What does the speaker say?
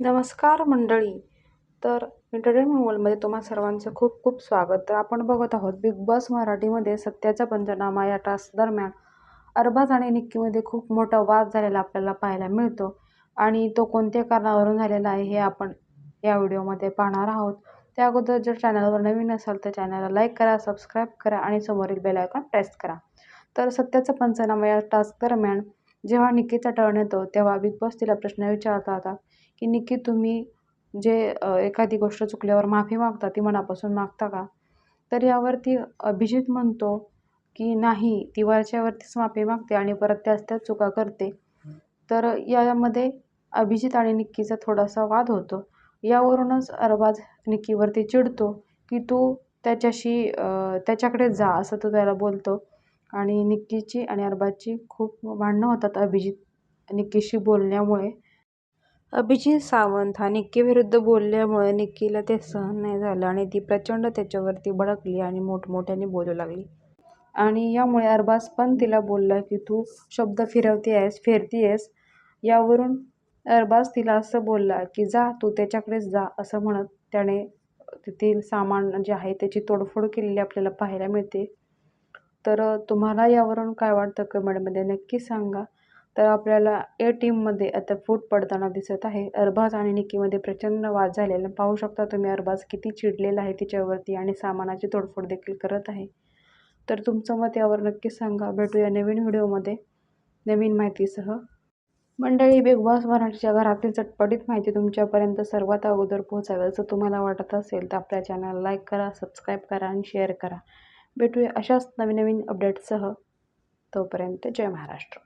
नमस्कार मंडळी. तर एंटरटेनमेंट वर्ल्डमध्ये तुम्हा सर्वांचं खूप खूप स्वागत. तर आपण बघत आहोत बिग बॉस मराठीमध्ये सत्याचा पंचनामा या टास्क दरम्यान अरबाज आणि निक्कीमध्ये खूप मोठा वाद झालेला आपल्याला पाहायला मिळतो आणि तो कोणत्या कारणावरून झालेला आहे हे आपण या व्हिडिओमध्ये पाहणार आहोत. त्या अगोदर जर चॅनलवर नवीन असाल तर चॅनलला लाईक करा सबस्क्राईब करा आणि समोरील बेल आयकॉन प्रेस करा. तर सत्याचा पंचनामा या टास्क दरम्यान जेव्हा निक्कीचा टर्न येतो तेव्हा बिग बॉस तिला प्रश्न विचारता आता की निक्की तुम्ही जे एखादी गोष्ट चुकल्यावर माफी मागता ती मनापासून मागता का? तर यावरती अभिजित म्हणतो की नाही ती वरच्यावरतीच माफी मागते आणि परत त्याच त्याच चुका करते. तर यामध्ये अभिजित आणि निक्कीचा थोडासा वाद होतो. यावरूनच अरबाज निक्कीवरती चिडतो की तू त्याच्याशी त्याच्याकडे जा असं तो त्याला बोलतो. आणि निक्कीची आणि अरबाजची खूप भांडणं होतात अभिजित निक्कीशी बोलण्यामुळे. अभिजित सावंत हा निक्कीविरुद्ध बोलल्यामुळे निक्कीला ते सहन नाही झालं आणि ती प्रचंड त्याच्यावरती भडकली आणि मोठमोठ्याने बोलू लागली. आणि यामुळे अरबाज पण तिला बोलला की तू शब्द फिरवते आहेस फिरती आहेस यावरून अरबाज तिला असं बोलला की जा तू त्याच्याकडेच जा असं म्हणत त्याने तेथील सामान जे आहे त्याची तोडफोड केलेली आपल्याला पाहायला मिळते. तर तुम्हाला यावरून काय वाटतं कमेंटमध्ये नक्की सांगा. तर आपल्याला ए टीममध्ये आता फूट पडताना दिसत आहे. अरबाज आणि निकीमध्ये प्रचंड वाद झालेला. पाहू शकता तुम्ही अरबाज किती चिडलेला आहे तिच्यावरती आणि सामानाची तोडफोड देखील करत आहे. तर तुमचं मत यावर नक्की सांगा. भेटूया नवीन व्हिडिओमध्ये. नवीन माहितीसह. मंडळी बिग बॉस मराठीच्या घरातील चटपटीत माहिती तुमच्यापर्यंत सर्वात अगोदर पोहोचावी असं तुम्हाला वाटत असेल तर आपल्या चॅनल लाईक करा सबस्क्राईब करा आणि शेअर करा. भेटूया अशाच नवीन नवीन अपडेट्ससह तोपर्यंत जय महाराष्ट्र.